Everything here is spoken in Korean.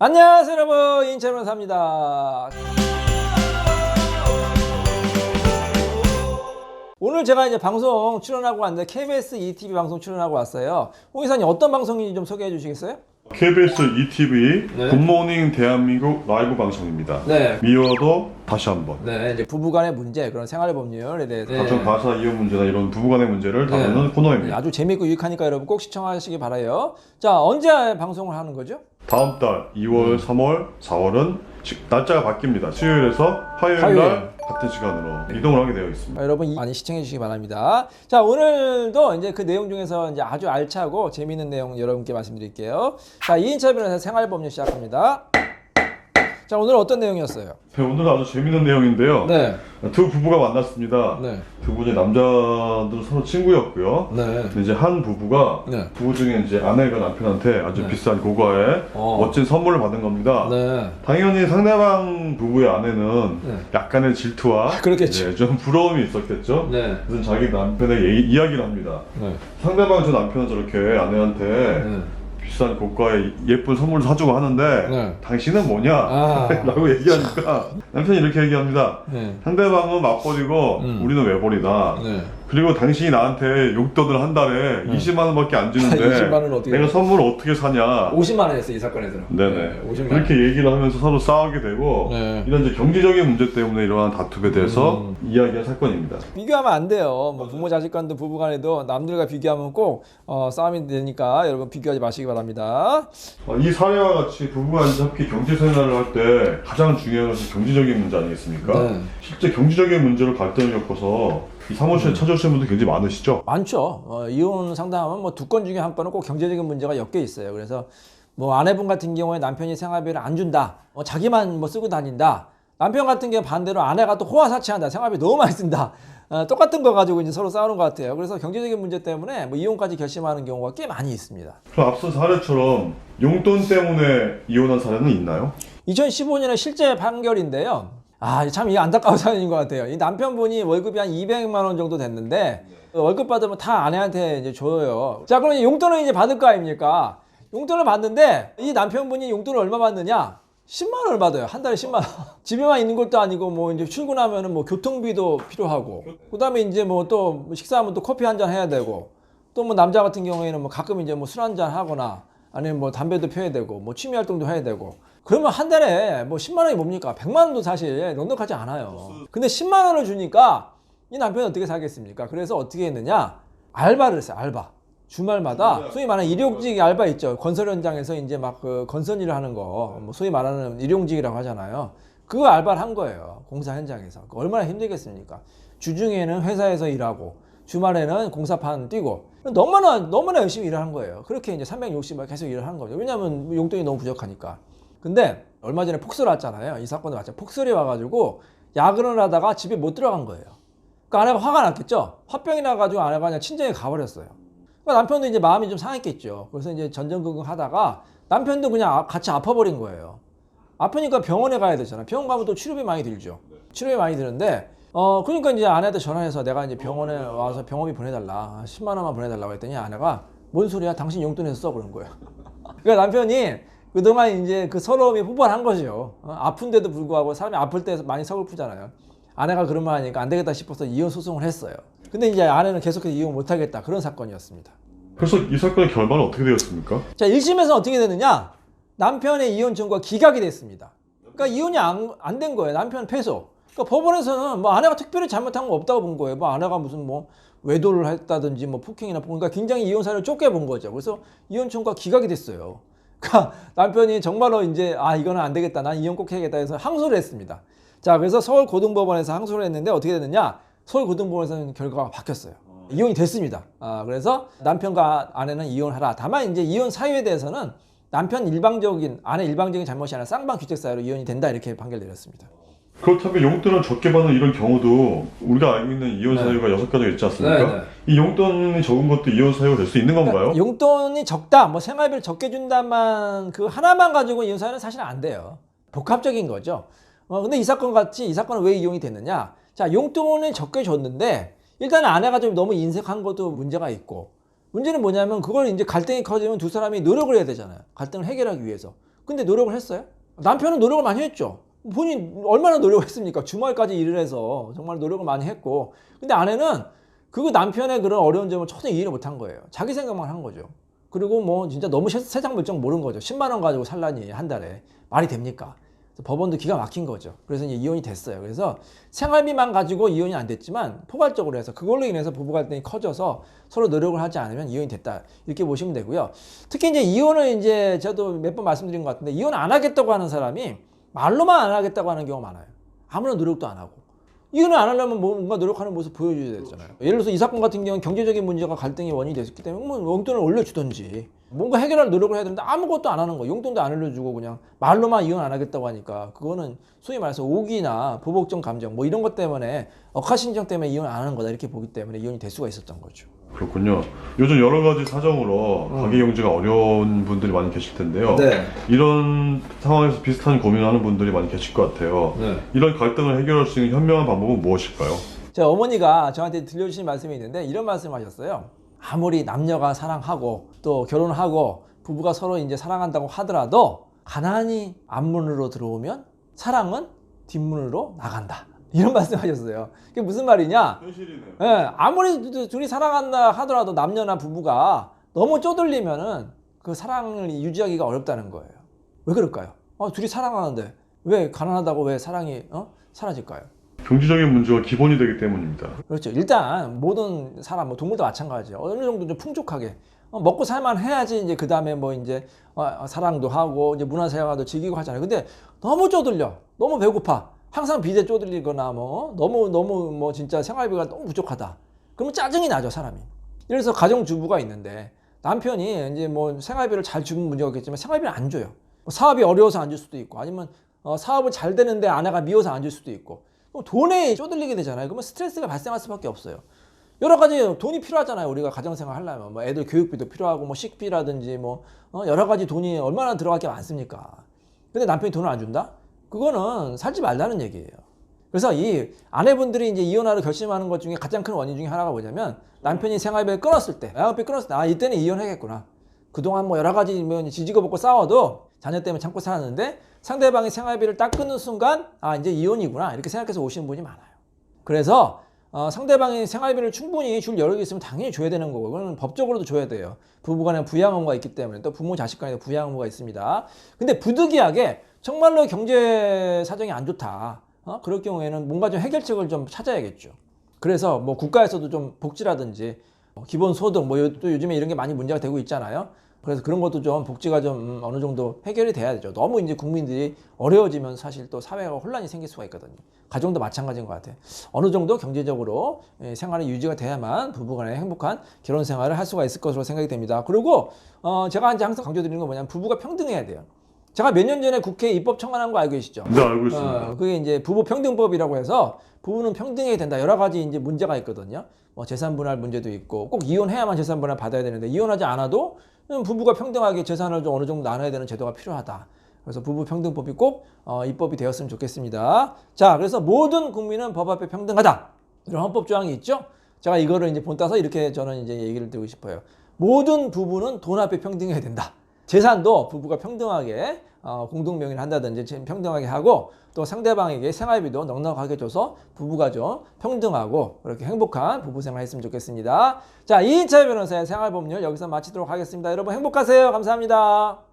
안녕하세요 여러분 인천 변호사입니다 오늘 제가 이제 방송 출연하고 왔는데 KBS ETV 방송 출연하고 왔어요 홍 이사님 어떤 방송인지 좀 소개해 주시겠어요? KBS ETV 네. 굿모닝 대한민국 라이브 방송입니다. 네. 미워도 다시 한번. 네 이제 부부간의 문제 그런 생활 법률에 대해서 가정 가사 이혼 문제나 이런 부부간의 문제를 다루는 네, 코너입니다. 아주 재밌고 유익하니까 여러분 꼭 시청하시기 바라요 자 언제 방송을 하는 거죠? 다음 달 2월, 3월, 4월은 날짜가 바뀝니다. 수요일에서 화요일 화요일. 날 같은 시간으로 이동을 하게 되어 있습니다. 자, 여러분 많이 시청해 주시기 바랍니다. 자 오늘도 이제 그 내용 중에서 이제 아주 알차고 재미있는 내용 여러분께 말씀드릴게요. 자 이인철 변호사 생활법률 시작합니다. 자 오늘 어떤 내용이었어요? 네, 오늘은 아주 재밌는 내용인데요. 네, 두 부부가 만났습니다. 네, 두 분이 남자들 서로 친구였고요. 네, 근데 이제 한 부부가 네. 부부 중에 이제 아내가 남편한테 아주 네. 비싼 고가의 어. 멋진 선물을 받은 겁니다. 네. 당연히 상대방 부부의 아내는 네. 약간의 질투와 그렇겠죠. 네, 좀 부러움이 있었겠죠. 네. 그래서 자기 남편의 예- 이야기를 합니다. 네. 상대방 저 남편은 저렇게 아내한테 네. 비싼 고가의 예쁜 선물을 사주고 하는데 네. 당신은 뭐냐? 아. 라고 얘기하니까 남편이 이렇게 얘기합니다. 네. 상대방은 맞벌이고 음. 우리는 외벌이다. 네. 그리고 당신이 나한테 용돈을 한 달에 20만 원밖에 안 주는데 20만 원을 어떻게 내가 선물을 어떻게 사냐? 50만 원 했어 이 사건에서는. 네네. 50만 그렇게 얘기를 하면서 서로 싸우게 되고 네. 이런 이제 경제적인 문제 때문에 일어난 다툼에 대해서 음. 이야기한 사건입니다. 비교하면 안 돼요. 뭐 부모 자식 간도 부부 간에도 남들과 비교하면 꼭 어, 싸움이 되니까 여러분 비교하지 마시기 바랍니다. 어, 이 사례와 같이 부부가 이제 함께 경제 생활을 할 때 가장 중요한 것이 경제적인 문제 아니겠습니까? 네. 실제 경제적인 문제로 갈등을 겪어서 이 음. 사무실에 찾아오시는 분들 굉장히 많으시죠? 많죠. 어, 이혼 상담하면 뭐 두 건 중에 한 건은 꼭 경제적인 문제가 엮여 있어요. 그래서 뭐 아내분 같은 경우에 남편이 생활비를 안 준다. 뭐 자기만 뭐 쓰고 다닌다. 남편 같은 경우 반대로 아내가 또 호화사치한다. 생활비 너무 많이 쓴다. 어, 똑같은 거 가지고 이제 서로 싸우는 것 같아요. 그래서 경제적인 문제 때문에 뭐 이혼까지 결심하는 경우가 꽤 많이 있습니다. 그럼 앞선 사례처럼 용돈 때문에 이혼한 사례는 있나요? 2015년에 실제 판결인데요. 아, 참 이게 안타까운 사연인 것 같아요. 이 남편분이 월급이 한 200만 원 정도 됐는데 그 월급 받으면 다 아내한테 이제 줘요. 자, 그럼 용돈을 이제 받을 거 아닙니까? 용돈을 받는데 이 남편분이 용돈을 얼마 받느냐? 10만 원을 받아요. 한 달에 10만 원. 집에만 있는 것도 아니고 뭐 이제 출근하면은 뭐 교통비도 필요하고 그다음에 이제 뭐 또 식사하면 또 커피 한 잔 해야 되고 또 뭐 남자 같은 경우에는 뭐 가끔 이제 뭐 술 한 잔 하거나 아니면 뭐 담배도 피워야 되고 뭐 취미 활동도 해야 되고 그러면 한 달에 뭐 10만 원이 뭡니까? 100만 원도 사실 넉넉하지 않아요. 근데 10만 원을 주니까 이 남편이 어떻게 살겠습니까? 그래서 어떻게 했느냐? 알바를 했어요. 알바. 주말마다 소위 말하는 일용직 알바 있죠. 건설 현장에서 이제 막 그 건설 일을 하는 거, 뭐 소위 말하는 일용직이라고 하잖아요. 그거 알바를 한 거예요. 공사 현장에서. 얼마나 힘들겠습니까? 주중에는 회사에서 일하고 주말에는 공사판 뛰고 너무나 너무나 열심히 일을 한 거예요. 그렇게 이제 360일 계속 일을 한 거죠. 왜냐하면 용돈이 너무 부족하니까. 근데 얼마 전에 폭설이 왔잖아요. 이 사건도 마찬가지. 폭설이 와가지고 야근을 하다가 집에 못 들어간 거예요. 그 아내가 화가 났겠죠. 화병이 나가지고 아내가 그냥 친정에 가버렸어요. 그러니까 남편도 이제 마음이 좀 상했겠죠. 그래서 이제 전전긍긍 하다가 남편도 그냥 아- 같이 아파버린 거예요. 아프니까 병원에 가야 되잖아. 병원 가면 또 치료비 많이 들죠. 치료비 많이 드는데, 어, 그러니까 이제 아내한테 전화해서 내가 이제 병원에 와서 병원비 보내달라. 10만 원만 보내달라고 했더니 아내가 뭔 소리야? 당신 용돈에서 써. 그런 거예요. 그러니까 남편이 그동안 이제 그 서러움이 폭발한 거죠. 어, 아픈데도 불구하고 사람이 아플 때 많이 서글프잖아요. 아내가 그런 말 하니까 안 되겠다 싶어서 이혼 소송을 했어요. 근데 이제 아내는 계속해서 이혼 못 하겠다. 그런 사건이었습니다. 그래서 이 사건의 결말은 어떻게 되었습니까? 자, 1심에서는 어떻게 되느냐? 남편의 이혼 청구가 기각이 됐습니다. 그러니까 이혼이 안 된 거예요. 남편 패소. 그러니까 법원에서는 뭐 아내가 특별히 잘못한 거 없다고 본 거예요. 뭐 아내가 무슨 뭐 외도를 했다든지 뭐 폭행이나 그러니까 굉장히 이혼 사유를 좁게 본 거죠. 그래서 이혼 청구가 기각이 됐어요. 그러니까 남편이 정말로 이제 아 이거는 안 되겠다. 난 이혼 꼭 해야겠다 해서 항소를 했습니다. 자, 그래서 서울 고등법원에서 항소를 했는데 어떻게 됐느냐? 서울 고등법원에서는 결과가 바뀌었어요. 이혼이 됐습니다. 아, 그래서 남편과 아내는 이혼하라. 다만 이제 이혼 사유에 대해서는 남편 일방적인 아내 일방적인 잘못이 아니라 쌍방 규택 사유로 이혼이 된다 이렇게 판결 내렸습니다. 그렇다면 용돈을 적게 받는 이런 경우도 우리가 알고 있는 이혼 네. 사유가 여섯 가지가 있지 않습니까? 네, 네. 이 용돈이 적은 것도 이혼 사유가 될 수 있는 건가요? 그러니까 용돈이 적다, 뭐 생활비를 적게 준다만 그 하나만 가지고 이혼 사유는 사실 안 돼요. 복합적인 거죠. 어, 근데 이 사건 같이 이 사건은 왜 이용이 됐느냐? 자, 용돈을 적게 줬는데 일단 아내가 좀 너무 인색한 것도 문제가 있고 문제는 뭐냐면 그걸 이제 갈등이 커지면 두 사람이 노력을 해야 되잖아요. 갈등을 해결하기 위해서. 근데 노력을 했어요? 남편은 노력을 많이 했죠. 본인 얼마나 노력을 했습니까? 주말까지 일을 해서 정말 노력을 많이 했고. 근데 아내는 그 남편의 그런 어려운 점을 전혀 이해를 못한 거예요. 자기 생각만 한 거죠. 그리고 뭐 진짜 너무 세- 세상 물정 모르는 거죠. 10만 원 가지고 살라니 한 달에 말이 됩니까? 법원도 기가 막힌 거죠. 그래서 이제 이혼이 됐어요. 그래서 생활비만 가지고 이혼이 안 됐지만 포괄적으로 해서 그걸로 인해서 부부 갈등이 커져서 서로 노력을 하지 않으면 이혼이 됐다 이렇게 보시면 되고요. 특히 이제 이혼을 이제 저도 몇 번 말씀드린 것 같은데 이혼 안 하겠다고 하는 사람이 말로만 안 하겠다고 하는 경우가 많아요. 아무런 노력도 안 하고. 이혼을 안 하려면 뭐 뭔가 노력하는 모습 보여줘야 되잖아요. 예를 들어서 이 사건 같은 경우는 경제적인 문제가 갈등의 원인이 됐기 때문에 뭐 용돈을 올려주든지 뭔가 해결할 노력을 해야 되는데 아무것도 안 하는 거 용돈도 안 올려주고 그냥 말로만 이혼 안 하겠다고 하니까 그거는 소위 말해서 오기나 보복적 감정 뭐 이런 것 때문에 억하심정 때문에 이혼 안 하는 거다 이렇게 보기 때문에 이혼이 될 수가 있었던 거죠. 그렇군요. 요즘 여러 가지 사정으로 가계 경제가 어려운 분들이 많이 계실 텐데요. 네. 이런 상황에서 비슷한 고민하는 분들이 많이 계실 것 같아요. 네. 이런 갈등을 해결할 수 있는 현명한 방법은 무엇일까요? 제 어머니가 저한테 들려주신 말씀이 있는데 이런 말씀하셨어요. 아무리 남녀가 사랑하고 또 결혼하고 부부가 서로 이제 사랑한다고 하더라도 가난이 앞문으로 들어오면 사랑은 뒷문으로 나간다. 이런 말씀하셨어요. 그게 무슨 말이냐? 현실이네요. 예, 아무리 두- 둘이 사랑한다 하더라도 남녀나 부부가 너무 쪼들리면은 그 사랑을 유지하기가 어렵다는 거예요. 왜 그럴까요? 어, 둘이 사랑하는데 왜 가난하다고 왜 사랑이 어? 사라질까요? 경제적인 문제가 기본이 되기 때문입니다. 그렇죠. 일단 모든 사람, 뭐 동물도 마찬가지예요. 어느 정도 좀 풍족하게 어, 먹고 살만 해야지 이제 그 다음에 뭐 이제 어, 사랑도 하고 이제 문화생활도 즐기고 하잖아요. 근데 너무 쪼들려, 너무 배고파, 항상 빚에 쪼들리거나 뭐 너무 너무 뭐 진짜 생활비가 너무 부족하다. 그러면 짜증이 나죠 사람이. 그래서 가정 주부가 있는데 남편이 이제 뭐 생활비를 잘 주면 문제가 없겠지만 생활비를 안 줘요. 뭐 사업이 어려워서 안 줄 수도 있고 아니면 어, 사업을 잘 되는데 아내가 미워서 안 줄 수도 있고 돈에 쪼들리게 되잖아요. 그러면 스트레스가 발생할 수밖에 없어요. 여러 가지 돈이 필요하잖아요. 우리가 가정생활 하려면 뭐 애들 교육비도 필요하고 뭐 식비라든지 뭐 어, 여러 가지 돈이 얼마나 들어갈 게 많습니까? 근데 남편이 돈을 안 준다? 그거는 살지 말라는 얘기예요. 그래서 이 아내분들이 이제 이혼하러 결심하는 것 중에 가장 큰 원인 중에 하나가 뭐냐면 남편이 생활비를 끊었을 때, 양육비 끊었을 때, 아 이때는 이혼해야겠구나. 그동안 뭐 여러 가지 뭐 지지고 볶고 싸워도 자녀 때문에 참고 살았는데 상대방이 생활비를 딱 끊는 순간 아 이제 이혼이구나 이렇게 생각해서 오시는 분이 많아요. 그래서 어, 상대방이 생활비를 충분히 줄 여력이 있으면 당연히 줘야 되는 거고 그건 법적으로도 줘야 돼요. 부부간에 부양 의무가 있기 때문에 또 부모 자식 간에 부양 의무가 있습니다. 근데 부득이하게 정말로 경제 사정이 안 좋다. 어? 그럴 경우에는 뭔가 좀 해결책을 좀 찾아야겠죠. 그래서 뭐 국가에서도 좀 복지라든지 뭐 기본 소득 뭐 또 요즘에 이런 게 많이 문제가 되고 있잖아요. 그래서 그런 것도 좀 복지가 좀 음, 어느 정도 해결이 돼야 되죠. 너무 이제 국민들이 어려워지면 사실 또 사회가 혼란이 생길 수가 있거든요. 가정도 마찬가지인 것 같아요. 어느 정도 경제적으로 예, 생활이 유지가 돼야만 부부간에 행복한 결혼 생활을 할 수가 있을 것으로 생각이 됩니다. 그리고 어, 제가 이제 항상 강조드리는 건 뭐냐면 부부가 평등해야 돼요. 제가 몇 년 전에 국회에 입법 청원한 거 알고 계시죠? 네, 알고 있습니다. 어, 그게 이제 부부 평등법이라고 해서 부부는 평등해야 된다. 여러 가지 이제 문제가 있거든요. 뭐 재산 분할 문제도 있고 꼭 이혼해야만 재산 분할 받아야 되는데 이혼하지 않아도 음, 부부가 평등하게 재산을 좀 어느 정도 나눠야 되는 제도가 필요하다. 그래서 부부 평등법이 꼭 어, 입법이 되었으면 좋겠습니다. 자, 그래서 모든 국민은 법 앞에 평등하다. 이런 헌법 조항이 있죠. 제가 이거를 이제 본따서 이렇게 저는 이제 얘기를 드리고 싶어요. 모든 부부는 돈 앞에 평등해야 된다. 재산도 부부가 평등하게 어, 공동 명의를 한다든지 지- 평등하게 하고 또 상대방에게 생활비도 넉넉하게 줘서 부부가 좀 평등하고 그렇게 행복한 부부 생활 했으면 좋겠습니다. 자, 이인철 변호사의 생활법률 여기서 마치도록 하겠습니다. 여러분 행복하세요. 감사합니다.